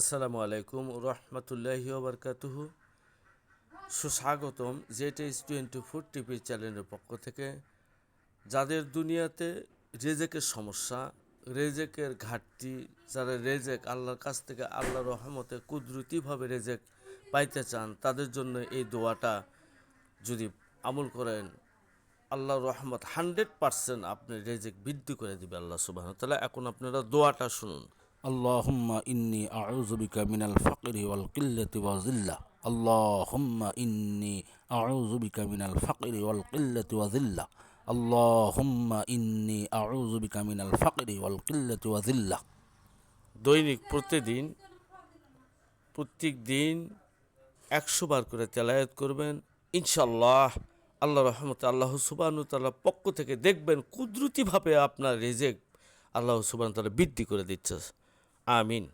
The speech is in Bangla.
আসসালামু আলাইকুম রহমতুল্লাহি ওবরকাতুহু। সুস্বাগতম Z H twenty four TV চ্যানেলের পক্ষ থেকে। যাদের দুনিয়াতে রেজেকের সমস্যা, রেজেকের ঘাটতি, যারা রেজেক আল্লাহর কাছ থেকে আল্লাহ রহমতে কুদরতিভাবে রেজেক পাইতে চান, তাদের জন্য এই দোয়াটা যদি আমল করেন আল্লাহ রহমত হান্ড্রেড পার্সেন্ট আপনি রেজেক বৃদ্ধি করে দিবে আল্লাহ সুবাহ তাহলে এখন আপনারা দোয়াটা শুনুন। আল্লাহুম্মা ইন্নি আউজুবিকা মিনাল ফকরি ওয়াল কিল্লাতি ওয়াজিল্লা আল্লাহুম্মা ইন্নি আউজুবিকা মিনাল ফকরি ওয়াল কিল্লাতি ওয়াজিল্লা আল্লাহুম্মা ইন্নি আউজুবিকা মিনাল ফকরি ওয়াল কিল্লাতি ওয়াজিল্লা দৈনিক প্রতিদিন, প্রত্যেক দিন একশো বার করে তেলায়াত করবেন। ইনশাল্লাহ আল্লাহ রহমত আল্লাহ সুবাহতাল্লাহ পক্ষ থেকে দেখবেন কুদরতিভাবে আপনার রেজেক আল্লাহ সুবাহতাল্লাহ বৃদ্ধি করে দিচ্ছে। Amin.